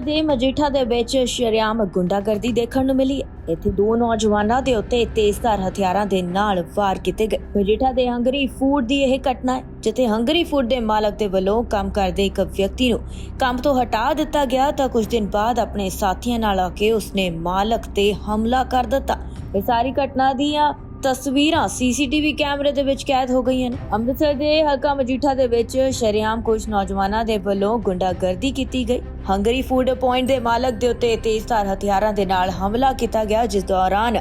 ਦੇ ਮਜੀਠਾ ਦੇ ਵਿੱਚ ਸ਼ਰੇਆਮ ਗੁੰਡਾਗਰਦੀ ਦੇਖਣ ਨੂੰ ਮਿਲੀ। ਇੱਥੇ ਦੋ ਨੌਜਵਾਨਾਂ ਦੇ ਉੱਤੇ ਤੇਜ਼ਧਾਰ ਹਥਿਆਰਾਂ ਦੇ ਨਾਲ ਵਾਰ ਕੀਤੇ ਗਏ। ਮਜੀਠਾ ਦੇ ਹੰਗਰੀ ਫੂਡ ਦੀ ਇਹ ਘਟਨਾ ਹੈ, ਜਿੱਥੇ ਹੰਗਰੀ ਫੂਡ ਦੇ ਮਾਲਕ ਦੇ ਵੱਲੋਂ ਕੰਮ ਕਰਦੇ ਇੱਕ ਵਿਅਕਤੀ ਨੂੰ ਕੰਮ ਤੋਂ ਹਟਾ ਦਿੱਤਾ ਗਿਆ ਤਾਂ ਕੁਝ ਦਿਨ ਬਾਅਦ ਆਪਣੇ ਸਾਥੀਆਂ ਨਾਲ ਆ ਕੇ ਉਸਨੇ ਮਾਲਕ ਤੇ ਹਮਲਾ ਕਰ ਦਿੱਤਾ। ਇਹ ਸਾਰੀ ਘਟਨਾ ਦੀਆਂ ਤਸਵੀਰਾਂ ਸੀਸੀਟੀਵੀ ਕੈਮਰੇ ਦੇ ਵਿੱਚ ਕੈਦ ਹੋ ਗਈਆਂ ਨੇ। ਅੰਮ੍ਰਿਤਸਰ ਦੇ ਹਲਕਾ ਮਜੀਠਾ ਦੇ ਵਿੱਚ ਸ਼ਰੇਆਮ ਕੁਝ ਨੌਜਵਾਨਾਂ ਦੇ ਵੱਲੋਂ ਗੁੰਡਾਗਰਦੀ ਕੀਤੀ ਗਈ। ਹੰਗਰੀ ਫੂਡ ਪੁਆਇੰਟ ਦੇ ਮਾਲਕ ਦੇ ਉੱਤੇ ਤੇਜ਼ਧਾਰ ਹਥਿਆਰਾਂ ਦੇ ਨਾਲ ਹਮਲਾ ਕੀਤਾ ਗਿਆ, ਜਿਸ ਦੌਰਾਨ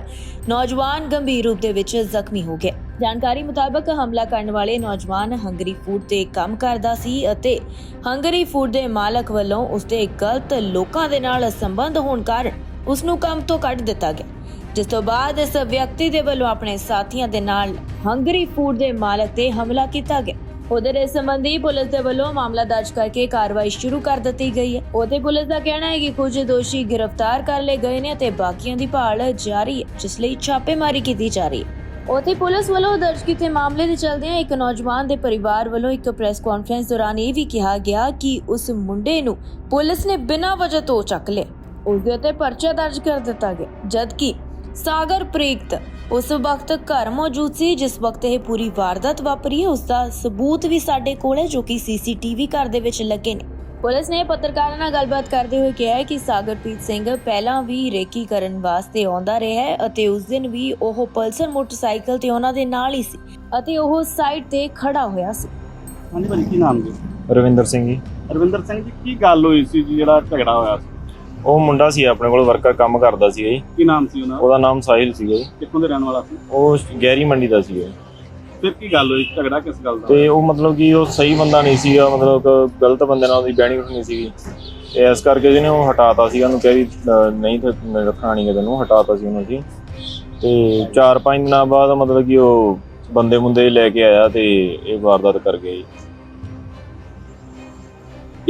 ਨੌਜਵਾਨ ਗੰਭੀਰ ਰੂਪ ਦੇ ਵਿੱਚ ਜ਼ਖਮੀ ਹੋ ਗਏ। ਜਾਣਕਾਰੀ ਮੁਤਾਬਕ ਹਮਲਾ ਕਰਨ ਵਾਲੇ ਨੌਜਵਾਨ ਹੰਗਰੀ ਫੂਡ ਤੇ ਕੰਮ ਕਰਦਾ ਸੀ ਅਤੇ ਹੰਗਰੀ ਫੂਡ ਦੇ ਮਾਲਕ ਵੱਲੋਂ ਉਸਦੇ ਗਲਤ ਲੋਕਾਂ ਦੇ ਨਾਲ ਸੰਬੰਧ ਹੋਣ ਕਾਰਨ ਉਸ ਨੂੰ ਕੰਮ ਤੋਂ ਕੱਢ ਦਿੱਤਾ ਗਿਆ। ਜਿਸ ਤੋਂ ਬਾਅਦ ਇਸ ਵਿਅਕਤੀ ਦੇ ਵੱਲੋਂ ਆਪਣੇ ਸਾਥੀਆਂ ਦੇ ਨਾਲ ਹੰਗਰੀ ਫੂਡ ਦੇ ਮਾਲਕ ਤੇ ਹਮਲਾ ਕੀਤਾ ਗਿਆ। ਉਧਰ ਇਸ ਸੰਬੰਧੀ ਪੁਲਿਸ ਦੇ ਵੱਲੋਂ ਮਾਮਲਾ ਦਰਜ ਕਰਕੇ ਕਾਰਵਾਈ ਸ਼ੁਰੂ ਕਰ ਦਿੱਤੀ ਗਈ ਹੈ। ਉਹਦੇ ਪੁਲਿਸ ਦਾ ਕਹਿਣਾ ਹੈ ਕਿ ਕੁਝ ਦੋਸ਼ੀ ਗ੍ਰਿਫਤਾਰ ਕਰ ਲਏ ਗਏ ਨੇ ਤੇ ਬਾਕੀਆਂ ਦੀ ਭਾਲ ਜਾਰੀ ਹੈ, ਜਿਸ ਲਈ ਛਾਪੇਮਾਰੀ ਕੀਤੀ ਜਾ ਰਹੀ ਹੈ। ਉਥੇ ਪੁਲਿਸ ਵੱਲੋਂ ਦਰਜ ਕੀਤੇ ਮਾਮਲੇ ਦੇ ਚਲਦਿਆਂ ਇੱਕ ਨੌਜਵਾਨ ਦੇ ਪਰਿਵਾਰ ਵੱਲੋਂ ਇੱਕ ਪ੍ਰੈਸ ਕਾਨਫਰੰਸ ਦੌਰਾਨ ਇਹ ਵੀ ਕਿਹਾ ਗਿਆ ਕਿ ਉਸ ਮੁੰਡੇ ਨੂੰ ਪੁਲਿਸ ਨੇ ਬਿਨਾਂ ਵਜ੍ਹਾ ਤੋਂ ਚੱਕ ਲਿਆ। ਉਸ ਦੇ ਉੱਤੇ ਪਰਚਾ ਦਰਜ ਕਰ ਦਿੱਤਾ ਗਿਆ, ਜਦਕਿ ਸਾਗਰ ਪ੍ਰੀਤ ਉਸ ਵਕਤ ਘਰ ਮੌਜੂਦ ਸੀ ਜਿਸ ਵਕਤ ਇਹ ਪੂਰੀ ਵਾਰਦਾਤ ਵਾਪਰੀ ਹੈ ਉਸ ਦਾ ਸਬੂਤ ਵੀ ਸਾਡੇ ਕੋਲ ਹੈ ਜੋ ਕਿ ਸੀਸੀਟੀਵੀ ਘਰ ਦੇ ਵਿੱਚ ਲੱਗੇ ਨੇ। ਪੁਲਿਸ ਨੇ ਪੱਤਰਕਾਰਾਂ ਨਾਲ ਗੱਲਬਾਤ ਕਰਦੇ ਹੋਏ ਕਿਹਾ ਹੈ ਕਿ ਸਾਗਰਪ੍ਰੀਤ ਸਿੰਘ ਪਹਿਲਾਂ ਵੀ ਰੇਕੀ ਕਰਨ ਵਾਸਤੇ ਆਉਂਦਾ ਰਿਹਾ ਹੈ ਅਤੇ ਉਸ ਦਿਨ ਵੀ ਉਹ ਪਲਸਰ ਮੋਟਰਸਾਈਕਲ ਤੇ ਉਹਨਾਂ ਦੇ ਨਾਲ ਹੀ ਸੀ ਅਤੇ ਉਹ ਸਾਈਡ ਤੇ ਖੜਾ ਹੋਇਆ ਸੀ। ਹਾਂਜੀ ਭਾਜੀ ਕੀ ਨਾਮ ਜੀ? ਰਵਿੰਦਰ ਸਿੰਘ ਜੀ। ਰਵਿੰਦਰ ਸਿੰਘ ਜੀ ਕੀ ਗੱਲ ਹੋਈ ਸੀ ਜੀ ਜਿਹੜਾ ਝਗੜਾ ਹੋਇਆ ਸੀ? ਉਹ ਮੁੰਡਾ ਸੀ ਆਪਣੇ ਕੋਲ ਵਰਕਰ ਕੰਮ ਕਰਦਾ ਸੀਗਾ ਜੀ। ਕੀ ਨਾਮ ਸੀ ਉਹਨਾਂ ਦਾ? ਉਹਦਾ ਨਾਮ ਸਾਹਿਲ ਸੀਗਾ ਜੀ। ਕਿੱਥੋਂ ਦੇ ਰਹਿਣ ਵਾਲਾ ਸੀ? ਉਹ ਗੈਰੀ ਮੰਡੀ ਦਾ ਸੀਗਾ ਜੀ। ਫਿਰ ਕੀ ਗੱਲ ਹੋਈ? ਝਗੜਾ ਕਿਸ ਗੱਲ ਦਾ ਤੇ ਉਹ ਮਤਲਬ ਕਿ ਉਹ ਸਹੀ ਬੰਦਾ ਨਹੀਂ ਸੀਗਾ ਮਤਲਬ ਕਿ ਗਲਤ ਬੰਦੇ ਨਾਲ ਉਹਦੀ ਬਹਿਣੀ ਉੱਠਣੀ ਸੀਗੀ। ਤੇ ਇਸ ਕਰਕੇ ਜਿਹਨੇ ਉਹ ਹਟਾਤਾ ਸੀਗਾ ਉਹਨੂੰ ਕਿਹਾ ਵੀ ਅਹ, ਨਹੀਂ ਤੇ ਰੱਖਣਾ ਨਹੀਂ ਕਿਤੇ ਨੂੰ ਹਟਾਤਾ ਸੀ ਉਹਨੂੰ ਜੀ। ਤੇ 4-5 ਦਿਨਾਂ ਬਾਅਦ ਮਤਲਬ ਕਿ ਉਹ ਬੰਦੇ ਮੁੰਦੇ ਲੈ ਕੇ ਆਇਆ ਤੇ ਇਹ ਵਾਰਦਾਤ ਕਰ ਗਿਆ ਜੀ।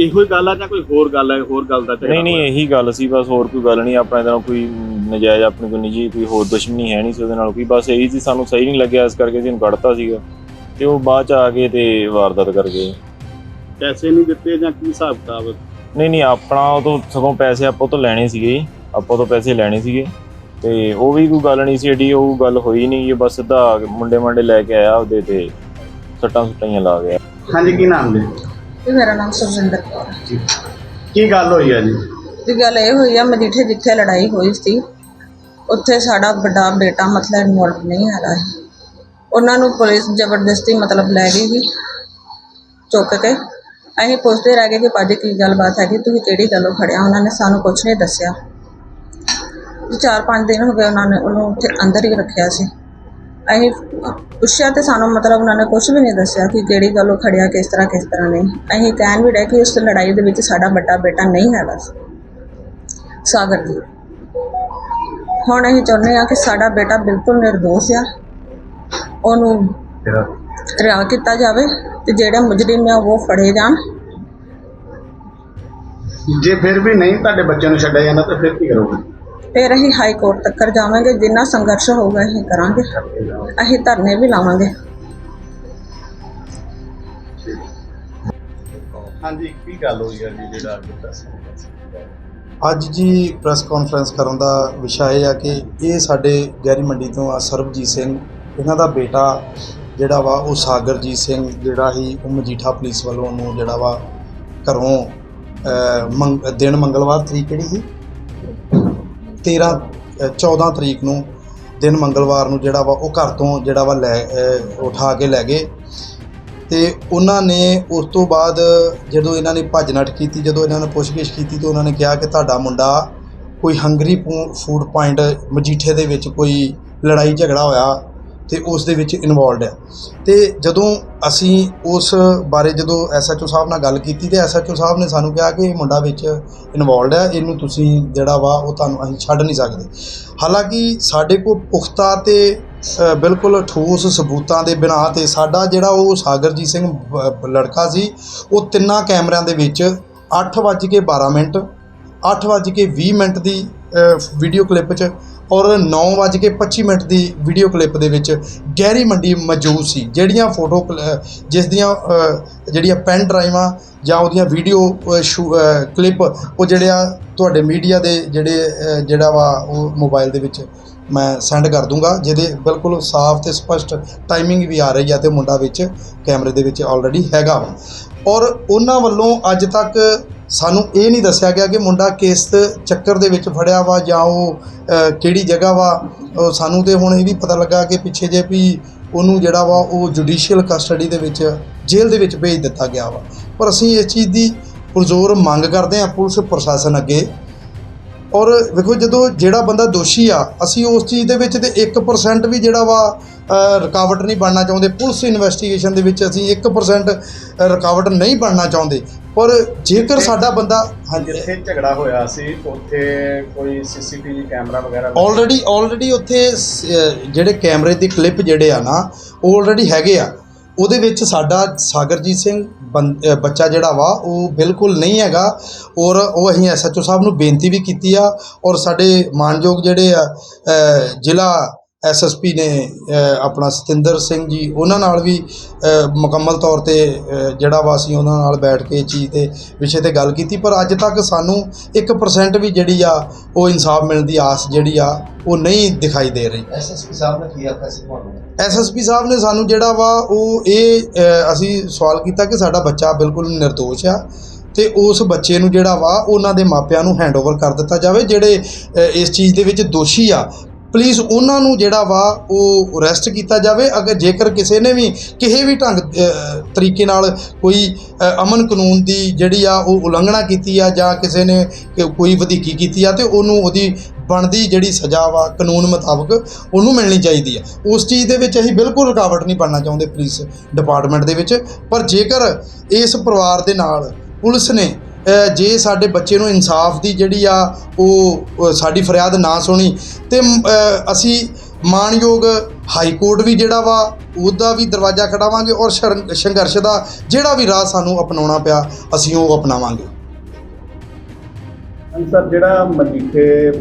ਇਹੋ ਹੀ ਗੱਲ ਆ ਜਾਂ ਕੋਈ ਹੋਰ ਗੱਲ ਹੈ ਹੋਰ ਗੱਲ ਦਾ ਝਗੜਾ ਨਹੀਂ ਨਹੀਂ? ਇਹੀ ਗੱਲ ਸੀ ਬਸ ਹੋਰ ਕੋਈ ਗੱਲ ਨਹੀਂ ਆਪਣੇ ਨਾਲ ਕੋਈ ਨਜਾਇਜ਼ ਆਪਣੀ ਕੋਈ ਨਿੱਜੀ ਕੋਈ ਹੋਰ ਦੁਸ਼ਮਣੀ ਹੈ ਨਹੀਂ ਸੀ ਉਹਦੇ ਨਾਲ ਕੋਈ ਬਸ ਇਹੀ ਸੀ ਸਾਨੂੰ ਸਹੀ ਨਹੀਂ ਲੱਗਿਆ ਇਸ ਕਰਕੇ ਅਸੀਂ ਇਹਨੂੰ ਕੱਢਤਾ ਸੀਗਾ। ਤੇ ਉਹ ਬਾਅਦ ਚ ਆ ਕੇ ਤੇ ਵਾਰਦਾਤ ਕਰ ਗਏ। ਪੈਸੇ ਨਹੀਂ ਦਿੱਤੇ ਜਾਂ ਕੀ ਹਿਸਾਬ ਕਿਤਾਬ? ਨਹੀਂ ਨਹੀਂ ਆਪਣਾ ਉਹ ਤੋਂ ਸਗੋਂ ਪੈਸੇ ਆਪਾਂ ਤੋਂ ਲੈਣੇ ਸੀਗੇ ਜੀ। ਆਪਾਂ ਤੋਂ ਪੈਸੇ ਲੈਣੇ ਸੀਗੇ। ਤੇ ਉਹ ਵੀ ਕੋਈ ਗੱਲ ਨਹੀਂ ਸੀ ਏਡੀ ਉਹ ਗੱਲ ਹੋਈ ਨਹੀਂ ਇਹ ਬਸ ਸਿੱਧਾ ਮੁੰਡੇ ਮੰਡੇ ਲੈ ਕੇ ਆਇਆ ਉਹਦੇ ਤੇ ਸੱਟਾਂ ਸੁੱਟਾਂ ਲਾ ਗਿਆ। ਹਾਂਜੀ ਕੀ ਨਾਮ ਜੀ? ਜੀ ਮੇਰਾ ਨਾਮ ਸੁਖਜਿੰਦਰ ਕੌਰ ਹੈ। ਕੀ ਗੱਲ ਹੋਈ ਹੈ ਜੀ? ਦੀ ਗੱਲ ਇਹ ਹੋਈ ਆ ਮਜੀਠੇ ਜਿੱਥੇ ਲੜਾਈ ਹੋਈ ਸੀ ਉੱਥੇ ਸਾਡਾ ਵੱਡਾ ਬੇਟਾ ਮਤਲਬ ਇਨਵੋਲਵ ਨਹੀਂ ਹੈਗਾ ਸੀ। ਉਹਨਾਂ ਨੂੰ ਪੁਲਿਸ ਜ਼ਬਰਦਸਤੀ ਮਤਲਬ ਲੈ ਗਈ ਸੀ ਚੁੱਕ ਕੇ। ਅਸੀਂ ਪੁੱਛਦੇ ਰਹਿ ਗਏ ਕਿ ਭਾਜੀ ਕੀ ਗੱਲਬਾਤ ਹੈਗੀ ਤੁਸੀਂ ਕਿਹੜੀ ਗੱਲੋਂ ਖੜਿਆ ਉਹਨਾਂ ਨੇ ਸਾਨੂੰ ਕੁਝ ਨਹੀਂ ਦੱਸਿਆ। ਜੀ ਚਾਰ ਪੰਜ ਦਿਨ ਹੋ ਗਏ ਉਹਨਾਂ ਨੇ ਉਹਨੂੰ ਉੱਥੇ ਅੰਦਰ ਹੀ ਰੱਖਿਆ ਸੀ। ਅਸੀਂ ਪੁੱਛਿਆ ਤੇ ਸਾਨੂੰ ਮਤਲਬ ਉਹਨਾਂ ਨੇ ਕੁਝ ਵੀ ਨਹੀਂ ਦੱਸਿਆ ਕਿ ਕਿਹੜੀ ਗੱਲੋਂ ਖੜਿਆ ਕਿਸ ਤਰ੍ਹਾਂ ਕਿਸ ਤਰ੍ਹਾਂ ਨਹੀਂ। ਅਸੀਂ ਕਹਿਣ ਵੀ ਡਏ ਕਿ ਉਸ ਲੜਾਈ ਦੇ ਵਿੱਚ ਸਾਡਾ ਵੱਡਾ ਬੇਟਾ ਨਹੀਂ ਹੈਗਾ ਸਾਗਰ ਜੀ। ਹੁਣ ਅਸੀਂ ਚਾਹੁੰਦੇ ਹਾਂ ਕਿ ਸਾਡਾ ਬੇਟਾ ਬਿਲਕੁਲ ਨਿਰਦੋਸ਼ ਆ। ਉਹਨੂੰ ਰਿਹਾ ਕੀਤਾ ਜਾਵੇ ਤੇ ਜਿਹੜੇ ਮੁਜਰਮ ਆ ਉਹ ਫੜੇ ਜਾਣ। ਜੇ ਫਿਰ ਵੀ ਨਹੀਂ ਤੁਹਾਡੇ ਬੱਚਿਆਂ ਨੂੰ ਛੱਡਿਆ ਜਾਂਦਾ ਤਾਂ ਫਿਰ ਕੀ ਕਰੋਗੇ? ਫਿਰ ਅਸੀਂ ਹਾਈ ਕੋਰਟ ਤੱਕ ਜਾਵਾਂਗੇ ਜਿੰਨਾ ਸੰਘਰਸ਼ ਹੋਊਗਾ ਅਸੀਂ ਕਰਾਂਗੇ। ਅਸੀਂ ਧਰਨੇ ਵੀ ਲਾਵਾਂਗੇ। ਹਾਂਜੀ ਕੀ ਗੱਲ ਹੋਈ ਹੈ ਜੀ ਜਿਹੜਾ ਅੱਜ ਅੱਜ ਜੀ ਪ੍ਰੈਸ ਕਾਨਫਰੰਸ ਕਰਨ ਦਾ ਵਿਸ਼ਾ ਇਹ ਆ ਕਿ ਇਹ ਸਾਡੇ ਗੈਰੀ ਮੰਡੀ ਤੋਂ ਆ ਸਰਬਜੀਤ ਸਿੰਘ ਇਹਨਾਂ ਦਾ ਬੇਟਾ ਜਿਹੜਾ ਵਾ ਉਹ ਸਾਗਰਜੀਤ ਸਿੰਘ ਜਿਹੜਾ ਹੀ ਉਹ ਮਜੀਠਾ ਪੁਲਿਸ ਵੱਲੋਂ ਉਹਨੂੰ ਜਿਹੜਾ ਵਾ ਘਰੋਂ ਦਿਨ ਮੰਗਲਵਾਰ ਤਰੀਕ ਕਿਹੜੀ ਸੀ? 13 ਅਹ, 14 ਤਰੀਕ ਨੂੰ ਦਿਨ ਮੰਗਲਵਾਰ ਨੂੰ ਜਿਹੜਾ ਵਾ ਉਹ ਘਰ ਤੋਂ ਜਿਹੜਾ ਵਾ ਲੈ ਉਠਾ ਕੇ ਲੈ ਗਏ। ਤੇ ਉਹਨਾਂ ਨੇ ਉਸ ਤੋਂ ਬਾਅਦ ਜਦੋਂ ਇਹਨਾਂ ਨੇ ਭੱਜ ਨੱਠ ਕੀਤੀ ਜਦੋਂ ਇਹਨਾਂ ਨੇ ਪੁੱਛਗਿੱਛ ਕੀਤੀ ਤਾਂ ਉਹਨਾਂ ਨੇ ਕਿਹਾ ਕਿ ਤੁਹਾਡਾ ਮੁੰਡਾ ਕੋਈ ਹੰਗਰੀ ਫੂਡ ਪੁਆਇੰਟ ਮਜੀਠੇ ਦੇ ਵਿੱਚ ਕੋਈ ਲੜਾਈ ਝਗੜਾ ਹੋਇਆ। ਤੇ ਉਸ ਦੇ ਵਿੱਚ ਇਨਵੋਲਡ ਹੈ ਤੇ ਜਦੋਂ ਅਸੀਂ ਉਸ ਬਾਰੇ ਜਦੋਂ ਐਸਐਚਓ ਸਾਹਿਬ ਨਾਲ ਗੱਲ ਕੀਤੀ ਤੇ ਐਸਐਚਓ ਸਾਹਿਬ ਨੇ ਸਾਨੂੰ ਕਿਹਾ ਕਿ ਇਹ ਮੁੰਡਾ ਵਿੱਚ ਇਨਵੋਲਡ ਹੈ ਇਹਨੂੰ ਤੁਸੀਂ ਜਿਹੜਾ ਵਾ ਉਹ ਤੁਹਾਨੂੰ ਅਸੀਂ ਛੱਡ ਨਹੀਂ ਸਕਦੇ। ਹਾਲਾਂਕਿ ਸਾਡੇ ਕੋਲ ਪੁਖਤਾ ਤੇ ਬਿਲਕੁਲ ਠੋਸ ਸਬੂਤਾਂ ਦੇ ਬਿਨਾਂ ਤੇ ਸਾਡਾ ਜਿਹੜਾ ਉਹ ਸਾਗਰਜੀਤ ਸਿੰਘ ਬ- ਲੜਕਾ ਸੀ, ਉਹ ਤਿੰਨਾਂ ਕੈਮਰਿਆਂ ਦੇ ਵਿੱਚ 8:12 ਮਿੰਟ 8:20 ਮਿੰਟ ਦੀ ਵੀਡੀਓ ਕਲਿੱਪ 'ਚ ਔਰ 9:25 ਮਿੰਟ ਦੀ ਵੀਡੀਓ ਕਲਿੱਪ ਦੇ ਵਿੱਚ ਗਹਿਰੀ ਮੰਡੀ ਮੌਜੂਦ ਸੀ, ਜਿਹੜੀਆਂ ਫੋਟੋ ਜਿਸ ਦੀਆਂ ਜਿਹੜੀਆਂ ਪੈਨ ਡਰਾਈਵਾਂ ਜਾਂ ਉਹਦੀਆਂ ਵੀਡੀਓ ਕਲਿੱਪ ਉਹ ਜਿਹੜੇ ਆ ਤੁਹਾਡੇ ਮੀਡੀਆ ਦੇ ਜਿਹੜੇ ਜਿਹੜਾ ਵਾ ਉਹ ਮੋਬਾਈਲ ਦੇ ਵਿੱਚ ਮੈਂ ਸੈਂਡ ਕਰ ਦੂੰਗਾ, ਜਿਹਦੇ ਬਿਲਕੁਲ ਸਾਫ਼ ਤੇ ਸਪਸ਼ਟ ਟਾਈਮਿੰਗ ਵੀ ਆ ਰਹੀ ਆ ਤੇ ਮੁੰਡਾ ਵਿੱਚ ਕੈਮਰੇ ਦੇ ਵਿੱਚ ਆਲਰੇਡੀ ਹੈਗਾ ਵਾ। ਔਰ ਉਹਨਾਂ ਵੱਲੋਂ ਅੱਜ ਤੱਕ ਸਾਨੂੰ ਇਹ ਨਹੀਂ ਦੱਸਿਆ ਗਿਆ ਕਿ ਮੁੰਡਾ ਕਿਸ ਚੱਕਰ ਦੇ ਵਿੱਚ ਫੜਿਆ ਵਾ ਜਾਂ ਉਹ ਕਿਹੜੀ ਜਗ੍ਹਾ ਵਾ। ਸਾਨੂੰ ਤੇ ਹੁਣ ਇਹ ਵੀ ਪਤਾ ਲੱਗਾ ਕਿ ਪਿੱਛੇ ਜੇ ਵੀ ਉਹਨੂੰ ਜਿਹੜਾ ਵਾ ਉਹ ਜੁਡੀਸ਼ੀਅਲ ਕਸਟਡੀ ਦੇ ਵਿੱਚ, ਜੇਲ੍ਹ ਦੇ ਵਿੱਚ ਭੇਜ ਦਿੱਤਾ ਗਿਆ ਵਾ। ਪਰ ਅਸੀਂ ਇਸ ਚੀਜ਼ ਦੀ ਪੁਰਜ਼ੋਰ ਮੰਗ ਕਰਦੇ ਹਾਂ ਪੁਲਿਸ ਪ੍ਰਸ਼ਾਸਨ ਅੱਗੇ। ਔਰ ਵੇਖੋ ਜਦੋਂ ਜਿਹੜਾ ਬੰਦਾ ਦੋਸ਼ੀ ਆ, ਅਸੀਂ ਉਸ ਚੀਜ਼ ਦੇ ਵਿੱਚ ਤੇ 1% ਵੀ ਜਿਹੜਾ ਵਾ ਰੁਕਾਵਟ ਨਹੀਂ ਬਣਨਾ ਚਾਹੁੰਦੇ। ਪੁਲਿਸ ਇਨਵੈਸਟੀਗੇਸ਼ਨ ਦੇ ਵਿੱਚ ਅਸੀਂ 1% ਰੁਕਾਵਟ ਨਹੀਂ ਬਣਨਾ ਚਾਹੁੰਦੇ। ਪਰ ਜੇਕਰ ਸਾਡਾ ਬੰਦਾ ਹਾਂਜੀ। ਜਿੱਥੇ ਝਗੜਾ ਹੋਇਆ ਸੀ ਉੱਥੇ ਕੋਈ ਸੀਸੀਟੀਵੀ ਕੈਮਰਾ ਵਗੈਰਾ ਆਲਰੇਡੀ ਆਲਰੇਡੀ ਉੱਥੇ ਜਿਹੜੇ ਕੈਮਰੇ ਦੇ ਕਲਿੱਪ ਜਿਹੜੇ ਆ ਨਾ ਉਹ ਆਲਰੇਡੀ ਹੈਗੇ ਆ। ਉਹਦੇ ਵਿੱਚ ਸਾਡਾ ਸਾਗਰਜੀਤ ਸਿੰਘ ਬੱਚਾ ਜਿਹੜਾ ਵਾ ਉਹ ਬਿਲਕੁਲ ਨਹੀਂ ਹੈਗਾ। ਔਰ ਉਹ ਅਸੀਂ ਐਸਐਚਓ ਸਾਹਿਬ ਨੂੰ ਬੇਨਤੀ ਵੀ ਕੀਤੀ ਆ। ਔਰ ਸਾਡੇ ਮਾਨਯੋਗ ਜਿਹੜੇ ਆ ਜ਼ਿਲ੍ਹਾ ਐਸਐਸਪੀ ਨੇ ਆਪਣਾ ਸਤਿੰਦਰ ਸਿੰਘ ਜੀ ਉਹਨਾਂ ਨਾਲ ਵੀ ਮੁਕੰਮਲ ਤੌਰ ਤੇ ਜਿਹੜਾ ਵਾ ਅਸੀਂ ਉਹਨਾਂ ਨਾਲ ਬੈਠ ਕੇ ਚੀਜ਼ ਦੇ ਵਿਸ਼ੇ ਤੇ ਗੱਲ ਕੀਤੀ ਪਰ ਅੱਜ ਤੱਕ ਸਾਨੂੰ 1% ਵੀ ਜਿਹੜੀ ਆ ਉਹ ਇਨਸਾਫ ਮਿਲਣ ਦੀ ਆਸ ਜਿਹੜੀ ਆ ਉਹ ਨਹੀਂ ਦਿਖਾਈ ਦੇ ਰਹੀ। ਐਸਐਸਪੀ ਸਾਹਿਬ ਨੇ ਕੀ ਆਖਿਆ ਸੀ ਤੁਹਾਨੂੰ? ਐਸਐਸਪੀ ਸਾਹਿਬ ਨੇ ਸਾਨੂੰ ਜਿਹੜਾ ਵਾ ਉਹ ਇਹ ਅਸੀਂ ਸਵਾਲ ਕੀਤਾ ਕਿ ਸਾਡਾ ਬੱਚਾ ਬਿਲਕੁਲ ਨਿਰਦੋਸ਼ ਆ ਤੇ ਉਸ ਬੱਚੇ ਨੂੰ ਜਿਹੜਾ ਵਾ ਉਹਨਾਂ ਦੇ ਮਾਪਿਆਂ ਨੂੰ ਹੈਂਡਓਵਰ ਕਰ ਦਿੱਤਾ ਜਾਵੇ ਜਿਹੜੇ ਇਸ ਚੀਜ਼ ਦੇ ਵਿੱਚ ਦੋਸ਼ੀ ਆ ਪਲੀਜ਼ ਉਹਨਾਂ ਨੂੰ ਜਿਹੜਾ ਵਾ ਉਹ ਅਰੈਸਟ ਕੀਤਾ ਜਾਵੇ। ਅਗਰ ਜੇਕਰ ਕਿਸੇ ਨੇ ਵੀ ਕਿਸੇ ਵੀ ਢੰਗ ਤਰੀਕੇ ਨਾਲ ਕੋਈ ਅਮਨ ਕਾਨੂੰਨ ਦੀ ਜਿਹੜੀ ਆ ਉਹ ਉਲੰਘਣਾ ਕੀਤੀ ਆ ਜਾਂ ਕਿਸੇ ਨੇ ਕੋਈ ਵਧੀਕੀ ਕੀਤੀ ਆ ਤੇ ਉਹਨੂੰ ਉਹਦੀ ਬਣਦੀ ਜਿਹੜੀ ਸਜ਼ਾ ਵਾ, ਕਾਨੂੰਨ ਮੁਤਾਬਕ ਉਹਨੂੰ ਮਿਲਣੀ ਚਾਹੀਦੀ ਆ। ਉਸ ਚੀਜ਼ ਦੇ ਵਿੱਚ ਅਸੀਂ ਬਿਲਕੁਲ ਰੁਕਾਵਟ ਨਹੀਂ ਬਣਨਾ ਚਾਹੁੰਦੇ ਪੁਲਿਸ ਡਿਪਾਰਟਮੈਂਟ ਦੇ ਵਿੱਚ। ਪਰ ਜੇਕਰ ਇਸ ਪਰਿਵਾਰ ਦੇ ਨਾਲ ਪੁਲਿਸ ਨੇ ਜੇ ਸਾਡੇ ਬੱਚੇ ਨੂੰ ਇਨਸਾਫ ਦੀ ਜਿਹੜੀ ਆ ਉਹ ਸਾਡੀ ਫਰਿਆਦ ਨਾ ਸੁਣੀ, ਤੇ ਅਸੀਂ ਮਾਨਯੋਗ ਹਾਈ ਕੋਰਟ ਵੀ ਜਿਹੜਾ ਵਾ, ਉਹਦਾ ਵੀ ਦਰਵਾਜ਼ਾ ਖੜਾਵਾਂਗੇ ਔਰ ਸ਼ਰ- ਸੰਘਰਸ਼ ਦਾ ਜਿਹੜਾ ਵੀ ਰਾਹ ਸਾਨੂੰ ਅਪਣਾਉਣਾ ਪਿਆ, ਅਸੀਂ ਉਹ ਅਪਣਾਵਾਂਗੇ। ਸਰ, ਜਿਹੜਾ ਮਜੀਠੇ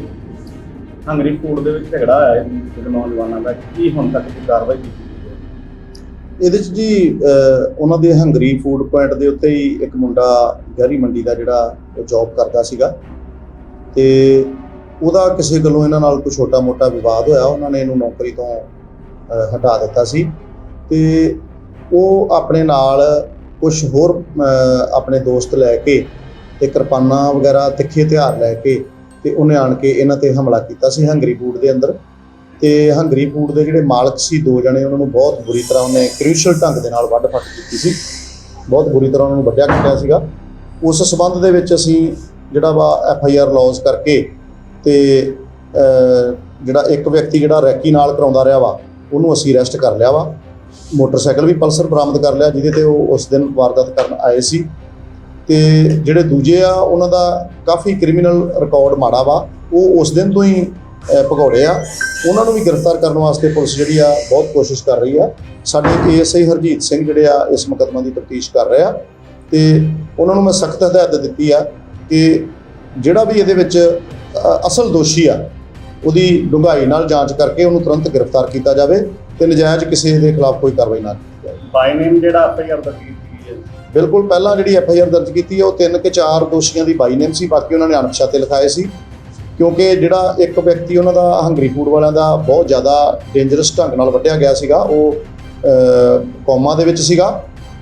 ਹੰਗਰੀ ਕੋਰਟ ਦੇ ਵਿੱਚ ਝਗੜਾ ਹੋਇਆ ਹੈ ਨੌਜਵਾਨਾਂ ਦਾ, ਕੀ ਹੁਣ ਤੱਕ ਦੀ ਕਾਰਵਾਈ ਕੀਤੀ? ਇਹਦੇ ਚ ਜੀ ਉਹਨਾਂ ਦੇ ਹੰਗਰੀ ਫੂਡ ਪੁਆਇੰਟ ਦੇ ਉੱਤੇ ਹੀ ਇੱਕ ਮੁੰਡਾ ਗਹਿਰੀ ਮੰਡੀ ਦਾ ਜਿਹੜਾ ਉਹ ਜੌਬ ਕਰਦਾ ਸੀਗਾ ਤੇ ਉਹਦਾ ਕਿਸੇ ਗੱਲੋਂ ਇਹਨਾਂ ਨਾਲ ਕੋਈ ਛੋਟਾ-ਮੋਟਾ ਵਿਵਾਦ ਹੋਇਆ, ਉਹਨਾਂ ਨੇ ਇਹਨੂੰ ਨੌਕਰੀ ਤੋਂ ਹਟਾ ਦਿੱਤਾ ਸੀ ਤੇ ਉਹ ਆਪਣੇ ਨਾਲ ਕੁਝ ਹੋਰ ਆਪਣੇ ਦੋਸਤ ਲੈ ਕੇ ਤੇ ਕਿਰਪਾਨਾਂ ਵਗੈਰਾ ਤਿੱਖੇ ਹਥਿਆਰ ਲੈ ਕੇ ਤੇ ਉਹਨੇ ਆਣ ਕੇ ਇਹਨਾਂ ਤੇ ਹਮਲਾ ਕੀਤਾ ਸੀ ਹੰਗਰੀ ਫੂਡ ਦੇ ਅੰਦਰ। ਤੇ ਹੰਗਰੀ ਫੂਡ ਦੇ ਜਿਹੜੇ ਮਾਲਕ ਸੀ, ਦੋ ਜਣੇ ਉਹਨਾਂ ਨੂੰ ਬਹੁਤ ਬੁਰੀ ਤਰ੍ਹਾਂ ਉਹਨੇ ਕ੍ਰਿਸ਼ਲ ਢੰਗ ਦੇ ਨਾਲ ਵੱਢ ਫੱਟ ਕੀਤੀ ਸੀ। ਬਹੁਤ ਬੁਰੀ ਤਰ੍ਹਾਂ ਉਹਨਾਂ ਨੂੰ ਵੱਢਿਆ ਕੱਟਿਆ ਸੀਗਾ। ਉਸ ਸਬੰਧ ਦੇ ਵਿੱਚ ਅਸੀਂ ਜਿਹੜਾ ਵਾ ਐਫ ਆਈ ਆਰ ਲੌਂਚ ਕਰਕੇ ਤੇ ਜਿਹੜਾ ਇੱਕ ਵਿਅਕਤੀ ਜਿਹੜਾ ਰੈਕੀ ਨਾਲ ਕਰਾਉਂਦਾ ਰਿਹਾ ਵਾ, ਉਹਨੂੰ ਅਸੀਂ ਅਰੈਸਟ ਕਰ ਲਿਆ ਵਾ। ਮੋਟਰਸਾਈਕਲ ਵੀ ਪਲਸਰ ਬਰਾਮਦ ਕਰ ਲਿਆ, ਜਿਹਦੇ ਤੇ ਉਹ ਉਸ ਦਿਨ ਵਾਰਦਾਤ ਕਰਨ ਆਏ ਸੀ। ਤੇ ਜਿਹੜੇ ਦੂਜੇ ਆ, ਉਹਨਾਂ ਦਾ ਕਾਫੀ ਕ੍ਰਿਮੀਨਲ ਰਿਕਾਰਡ ਮਾੜਾ ਵਾ, ਉਹ ਉਸ ਦਿਨ ਤੋਂ ਹੀ ਭਗੌੜੇ ਆ। ਉਹਨਾਂ ਨੂੰ ਵੀ ਗ੍ਰਿਫਤਾਰ ਕਰਨ ਵਾਸਤੇ ਪੁਲਿਸ ਜਿਹੜੀ ਆ ਬਹੁਤ ਕੋਸ਼ਿਸ਼ ਕਰ ਰਹੀ ਆ। ਸਾਡੇ ਏਐਸਆਈ ਹਰਜੀਤ ਸਿੰਘ ਜਿਹੜੇ ਆ ਇਸ ਮੁਕੱਦਮਾ ਦੀ ਤਫਤੀਸ਼ ਕਰ ਰਹੇ ਆ। ਤੇ ਉਹਨਾਂ ਨੂੰ ਮੈਂ ਸਖਤ ਹਦਾਇਤ ਦਿੱਤੀ ਆ ਕਿ ਜਿਹੜਾ ਵੀ ਇਹਦੇ ਵਿੱਚ ਅਸਲ ਦੋਸ਼ੀ ਆ ਉਹਦੀ ਡੂੰਘਾਈ ਨਾਲ ਜਾਂਚ ਕਰਕੇ ਉਹਨੂੰ ਤੁਰੰਤ ਗ੍ਰਿਫਤਾਰ ਕੀਤਾ ਜਾਵੇ ਤੇ ਨਜਾਇਜ਼ ਕਿਸੇ ਦੇ ਖਿਲਾਫ ਕੋਈ ਕਾਰਵਾਈ ਨਾ ਕੀਤੀ ਜਾਵੇ। ਬਾਈ ਨੇਮ ਜਿਹੜਾ ਐਫਆਈਆਰ ਦਰਜ ਕੀਤੀ ਹੈ। ਬਿਲਕੁਲ ਪਹਿਲਾਂ ਜਿਹੜੀ ਐਫ ਆਈ ਆਰ ਦਰਜ ਕੀਤੀ ਹੈ ਉਹ ਤਿੰਨ ਕਿ ਚਾਰ ਦੋਸ਼ੀਆਂ ਦੀ ਬਾਈ ਨੇਮ ਸੀ ਬਾਕੀ ਉਹਨਾਂ ਨੇ ਅਣਪਛਾਤੇ ਲਿਖਾਏ ਸੀ। ਕਿਉਂਕਿ ਜਿਹੜਾ ਇੱਕ ਵਿਅਕਤੀ ਉਹਨਾਂ ਦਾ ਹੰਗਰੀ ਫੂਡ ਵਾਲਿਆਂ ਦਾ ਬਹੁਤ ਜ਼ਿਆਦਾ ਡੇਂਜਰਸ ਢੰਗ ਨਾਲ ਵੱਢਿਆ ਗਿਆ ਸੀਗਾ ਉਹ ਅਹ, ਕੋਮਾ ਦੇ ਵਿੱਚ ਸੀਗਾ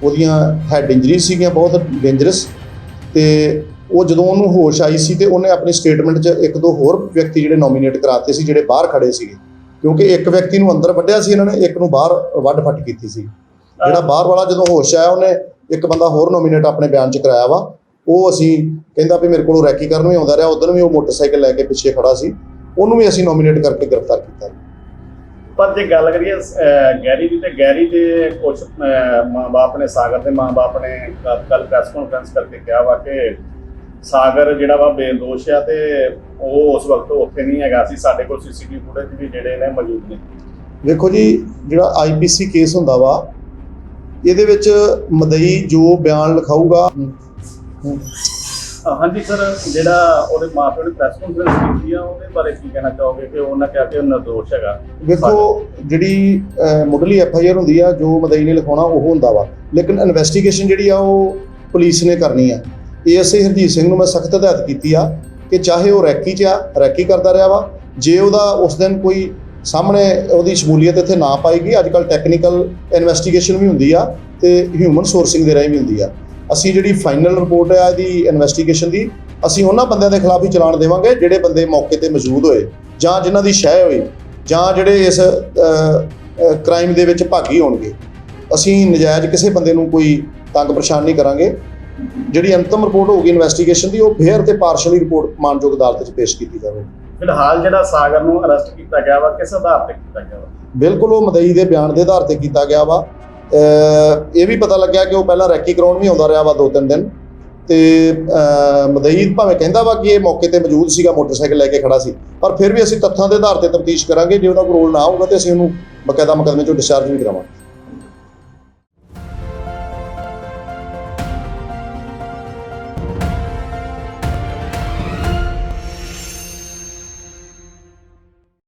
ਉਹਦੀਆਂ ਹੈਡ ਇੰਜਰੀਜ਼ ਸੀਗੀਆਂ ਬਹੁਤ ਡੇਂਜਰਸ ਤੇ ਉਹ ਜਦੋਂ ਉਹਨੂੰ ਹੋਸ਼ ਆਈ ਸੀ ਤੇ ਉਹਨੇ ਆਪਣੀ ਸਟੇਟਮੈਂਟ 'ਚ ਇੱਕ ਦੋ ਹੋਰ ਵਿਅਕਤੀ ਜਿਹੜੇ ਨੋਮੀਨੇਟ ਕਰਾਤੇ ਸੀ ਜਿਹੜੇ ਬਾਹਰ ਖੜੇ ਸੀਗੇ ਕਿਉਂਕਿ ਇੱਕ ਵਿਅਕਤੀ ਨੂੰ ਅੰਦਰ ਵੱਢਿਆ ਸੀ ਇਹਨਾਂ ਨੇ ਇੱਕ ਨੂੰ ਬਾਹਰ ਵੱਢ ਫੱਟ ਕੀਤੀ ਸੀ। ਜਿਹੜਾ ਬਾਹਰ ਵਾਲਾ ਜਦੋਂ ਹੋਸ਼ ਆਇਆ ਉਹਨੇ ਇੱਕ ਬੰਦਾ ਹੋਰ ਨੋਮੀਨੇਟ ਆਪਣੇ ਬਿਆਨ 'ਚ ਕਰਾਇਆ ਵਾ ਉਹ ਅਸੀਂ ਕਹਿੰਦਾ ਵੀ ਮੇਰੇ ਕੋਲੋਂ ਰੈਕੀ ਕਰਨ ਵੀ ਆਉਂਦਾ ਰਿਹਾ ਉਦੋਂ ਵੀ ਉਹ ਮੋਟਰਸਾਈਕਲ ਲੈ ਕੇ ਪਿੱਛੇ ਖੜਾ ਸੀ ਉਹਨੂੰ ਵੀ ਅਸੀਂ ਨੋਮੀਨੇਟ ਕਰਕੇ ਗ੍ਰਿਫਤਾਰ ਕੀਤਾ। ਪਰ ਜੇ ਗੱਲ ਕਰੀਏ ਗੈਰੀ ਦੀ ਤੇ ਗੈਰੀ ਦੇ ਕੁਝ ਮਾਂ-ਬਾਪ ਨੇ ਸਾਗਰ ਦੇ ਮਾਂ-ਬਾਪ ਨੇ ਕੱਲ ਪ੍ਰੈਸ ਕਾਨਫਰੰਸ ਕਰਕੇ ਕਿਹਾ ਵਾ ਕਿ ਸਾਗਰ ਜਿਹੜਾ ਵਾ ਬੇਦੋਸ਼ ਆ ਤੇ ਉਹ ਉਸ ਵਕਤ ਉੱਥੇ ਨਹੀਂ ਹੈਗਾ ਸੀ ਸਾਡੇ ਕੋਲ ਸੀਸੀਟੀਵੀ ਫੁਟੇਜ ਵੀ ਜਿਹੜੇ ਨੇ ਮੌਜੂਦ ਨੇ। ਵੇਖੋ ਜੀ ਜਿਹੜਾ ਆਈਪੀਸੀ ਕੇਸ ਹੁੰਦਾ ਵਾ ਇਹਦੇ ਵਿੱਚ ਮਦਈ ਜੋ ਬਿਆਨ ਲਿਖਾਊਗਾ ਹਾਂਜੀ ਸਰ, ਜਿਹੜਾ ਉਹਦੇ ਮਾਪਿਆਂ ਨੇ ਪ੍ਰੈਸ ਕਾਨਫਰੰਸ ਕੀਤੀ ਆ, ਉਹਦੇ ਬਾਰੇ ਕੀ ਕਹਿਣਾ ਚਾਹੋਗੇ? ਕਿ ਉਹਨਾਂ ਕਿਹਾ ਕਿ ਉਹ ਨਿਰਦੋਸ਼ ਹੈਗਾ। ਵੇਖੋ ਜਿਹੜੀ ਮੁੱਢਲੀ ਐਫ ਆਈ ਆਰ ਹੁੰਦੀ ਆ, ਜੋ ਮਦਈ ਨੇ ਲਿਖਾਉਣਾ, ਉਹ ਹੁੰਦਾ ਵਾ। ਲੇਕਿਨ ਇਨਵੈਸਟੀਗੇਸ਼ਨ ਜਿਹੜੀ ਆ, ਉਹ ਪੁਲਿਸ ਨੇ ਕਰਨੀ ਆ। ਏਐਸਏ ਹਰਜੀਤ ਸਿੰਘ ਨੂੰ ਮੈਂ ਸਖਤ ਹਦਾਇਤ ਕੀਤੀ ਆ ਕਿ ਚਾਹੇ ਉਹ ਰੈਕੀ 'ਚ ਆ, ਰੈਕੀ ਕਰਦਾ ਰਿਹਾ ਵਾ। ਜੇ ਉਹਦਾ ਉਸ ਦਿਨ ਕੋਈ ਸਾਹਮਣੇ ਉਹਦੀ ਸ਼ਮੂਲੀਅਤ ਇੱਥੇ ਨਾ ਪਾਈ ਗਈ, ਅੱਜ ਕੱਲ ਟੈਕਨੀਕਲ ਇਨਵੈਸਟੀਗੇਸ਼ਨ ਵੀ ਹੁੰਦੀ ਆ ਤੇ ਹਿਊਮਨ ਸੋਰਸਿੰਗ ਦੇ ਰਾਹੀਂ ਵੀ ਹੁੰਦੀ ਆ। ਅਸੀਂ ਜਿਹੜੀ ਫਾਈਨਲ ਰਿਪੋਰਟ ਆ ਇਹਦੀ ਇਨਵੈਸਟੀਗੇਸ਼ਨ ਦੀ ਅਸੀਂ ਉਹਨਾਂ ਬੰਦਿਆਂ ਦੇ ਖਿਲਾਫ ਹੀ ਚਲਾਨ ਦੇਵਾਂਗੇ ਜਿਹੜੇ ਬੰਦੇ ਮੌਕੇ ਤੇ ਮੌਜੂਦ ਹੋਏ ਜਾਂ ਜਿਨ੍ਹਾਂ ਦੀ ਸ਼ਹਿ ਹੋਈ ਜਾਂ ਜਿਹੜੇ ਇਸ ਕ੍ਰਾਈਮ ਦੇ ਵਿੱਚ ਭਾਗੀ ਹੋਣਗੇ। ਅਸੀਂ ਨਜਾਇਜ਼ ਕਿਸੇ ਬੰਦੇ ਨੂੰ ਕੋਈ ਤੰਗ ਪਰੇਸ਼ਾਨ ਨਹੀਂ ਕਰਾਂਗੇ। ਜਿਹੜੀ ਅੰਤਮ ਰਿਪੋਰਟ ਹੋਊਗੀ ਇਨਵੈਸਟੀਗੇਸ਼ਨ ਦੀ ਉਹ ਫੇਅਰ ਤੇ ਪਾਰਸ਼ਲੀ ਰਿਪੋਰਟ ਮਾਨਯੋਗ ਅਦਾਲਤ 'ਚ ਪੇਸ਼ ਕੀਤੀ ਜਾਵੇਗੀ। ਫਿਲਹਾਲ ਜਿਹੜਾ ਸਾਗਰ ਨੂੰ ਅਰੈਸਟ ਕੀਤਾ ਗਿਆ ਵਾ ਕਿਸ ਆਧਾਰ ਤੇ ਕੀਤਾ ਗਿਆ ਵਾ? ਬਿਲਕੁਲ ਉਹ ਮਦਈ ਦੇ ਬਿਆਨ ਦੇ ਆਧਾਰ ਤੇ ਕੀਤਾ ਗਿਆ ਵਾ। ਇਹ ਵੀ ਪਤਾ ਲੱਗਿਆ ਕਿ ਉਹ ਪਹਿਲਾਂ ਰੈਕੀ ਕਰਾਉਣ ਵੀ ਆਉਂਦਾ ਰਿਹਾ ਵਾ ਦੋ ਤਿੰਨ ਦਿਨ। ਤੇ, ਅਹ ਮਦਈ ਭਾਵੇਂ ਕਹਿੰਦਾ ਵਾ ਕਿ ਇਹ ਮੌਕੇ ਤੇ ਮੌਜੂਦ ਸੀਗਾ, ਮੋਟਰਸਾਈਕਲ ਲੈ ਕੇ ਖੜਾ ਸੀ। ਪਰ ਫਿਰ ਵੀ ਅਸੀਂ ਤੱਥਾਂ ਦੇ ਆਧਾਰ ਤੇ ਤਫਤੀਸ਼ ਕਰਾਂਗੇ, ਜੇ ਉਹਦਾ ਕੋਈ ਰੋਲ ਨਾ ਹੋਊਗਾ ਤੇ ਅਸੀਂ ਉਹਨੂੰ ਬਕਾਇਦਾ ਮੁਕੱਦਮੇ ਚੋਂ ਡਿਸਚਾਰਜ ਵੀ ਕਰਾਵਾਂਗੇ।